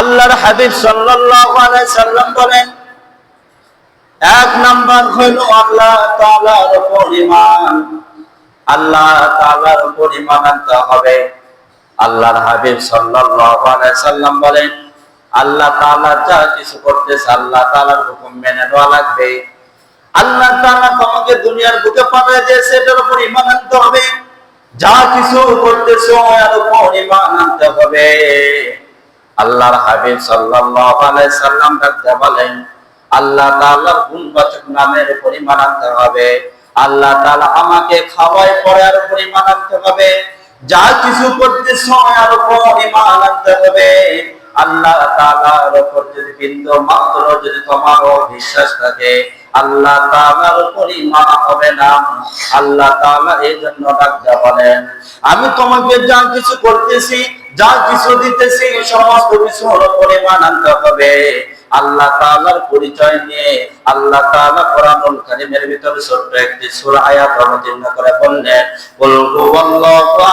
আল্লাহর হাবিব সাল্লাল্লাহু আলাইহি সাল্লাম বলেন, এক নাম্বার হইল আল্লাহ তাআলার পরিমাণ আল্লাহ তাআলার পরিমাণ আনতে হবে। আল্লাহর হাবিব সাল্লাল্লাহু আলাইহি সাল্লাম বলেন, আল্লাহ তাআলা যা কিছু করতেছে আল্লাহ তাআলার হুকুম মেনে নেওয়া লাগবে। আল্লাহ তাআলা তোমাকে দুনিয়ার বুকে পাঠিয়ে দিয়েছে, এটার উপর ঈমান আনতে হবে। যা কিছু করতেছো, এর উপর ঈমান আনতে হবে। আল্লাহর হাবিব সাল্লাল্লাহু আলাইহি সাল্লাম ডাকতে বলেন আল্লাহ তাআলার গুণবাচক নামের উপর ঈমান আনতে হবে। আল্লাহ তাআলা আমাকে খাওয়ায় পড়ার উপর ঈমান আনতে হবে। যা কিছু করতেছো এর উপর ঈমান আনতে হবে। আল্লাহ তাআলার উপর যদি বিন্দু মাত্র যদি তোমার বিশ্বাস থাকে আল্লাহ তাআলার উপর ঈমান হবে না। আল্লাহ এই জন্য বলেন আমি তোমাকে যা কিছু করতেছি, যা কিছু দিতেছি, সমস্ত কিছুর উপর ঈমান আনতে হবে। আল্লাহ তাআলার পরিচয় নিয়ে আল্লাহ তাআলা কোরআনুল কারীমের ভিতরে ছোট্ট একটি সূরা আয়াত অবতীর্ণ করে বললেন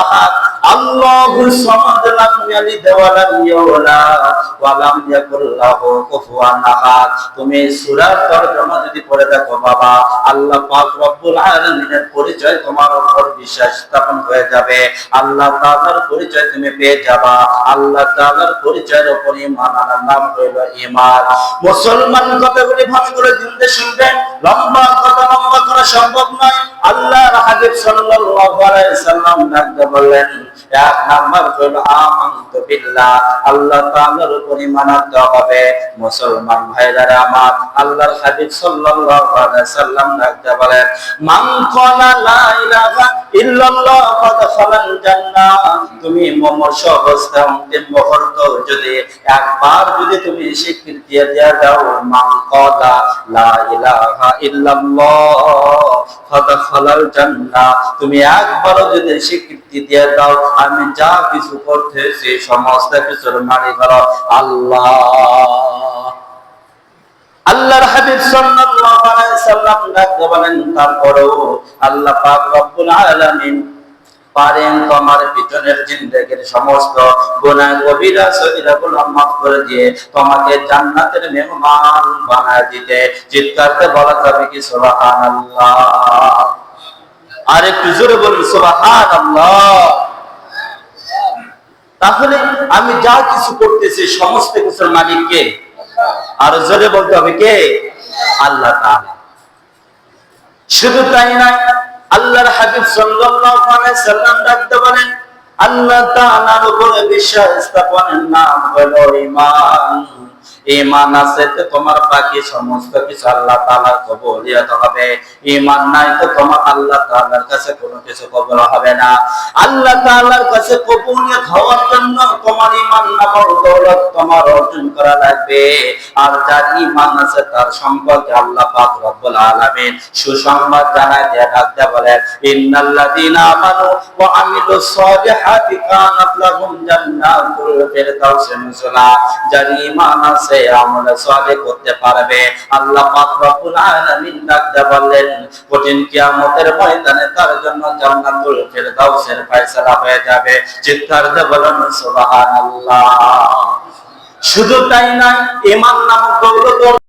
আহাদ আল্লাহুস সামাদ লাম ইয়ালিদ ওয়া লাম ইউলাদ ওয়া লাম ইয়াকুল লাহু কুফুয়ান আহাদ। তুমি সূরার তরজমা যদি পড়ে দেখো, বাবা, আল্লাহ পাক রব্বুল আলামিনের পরিচয় তোমার উপর বিশ্বাস স্থাপন হয়ে যাবে। আল্লাহ তাআলার পরিচয় তুমি পেয়ে যাবা। আল্লাহ তাআলার পরিচয়ের উপর ঈমান আনার নাম হইল ঈমান। মুসলমান কথাগুলি ভালো করে দিনতে শুনবেন লম্বা কথা লম্বা করা সম্ভব নয়। আল্লাহর হাবিব সাল্লাল্লাহু আলাইহি সাল্লাম ডাকতে বললেন এক বিল্লাহ। আল্লাহ তাআলার উপর ঈমান হবে। মুসলমান ভাইরা আমার, আল্লাহর হাবিব সাল্লাল্লাহু আলাইহি সাল্লাম ডাকতে বলেন, মান লা তুমি একবার যদি স্বীকৃতি একবারও যদি স্বীকৃতি দিয়ে দাও, আমি যা কিছু করতে করতেছি সমস্ত কিছুর মালিক হলো আল্লাহ। আল্লাহর হাবিব সাল্লাল্লাহু আলাইহি সাল্লাম বলেন আল্লাহ পাক রব্বুল আলামিন পারেন তোমার পিছনের জিন্দেগির সমস্ত গুনাহ মাফ করে দিয়ে তোমাকে জান্নাতের মেহমান বানায় দিতে। চিৎকারতে বলা যাবে কি আর একটু জোরে বলুন তাহলে আমি যা কিছু করতেছি, সমস্ত কিছুর মালিক কে? আর জোরে বলতে হবে কে? আল্লাহ শুধু তাই না আল্লাহর হাবিব সাল্লাম ডাকতে বলেন, আল্লাহ তাআলার উপরে বিশ্বাস স্থাপনের নাম হলো ঈমান। ঈমান আছে তো তোমার বাকি সমস্ত কিছু আল্লাহ কবুলিয়ত হবে। ঈমান নাই তো তোমার আল্লাহ তাআলার কাছে কোনো কিছু হবে না। আল্লাহ তাআলার কাছে হওয়ার জন্য তোমার নামক দৌলত তোমার অর্জন করা লাগবে। আর যার ঈমান আছে তার সম্পর্কে আল্লাহ পাক রব্বুল আলামিন সুসংবাদ আমানু ওয়া সালিহাতি কানাত লাহুম জান্নাতুল ফিরদাউসি যার ঈমান আছে আমল সালে করতে পারবে। আল্লাহ পাক রব্বুল আলামিন ডাকতে বললেন, কঠিন কিয়ামতের ময়দানে তার জন্য জান্নাতুল ফেরদাউসের ফয়সালা হয়ে যাবে। চিৎকার দিয়ে বলেন সুবহানাল্লাহ। শুধু তাই নয়, ইমান নামক দৌলত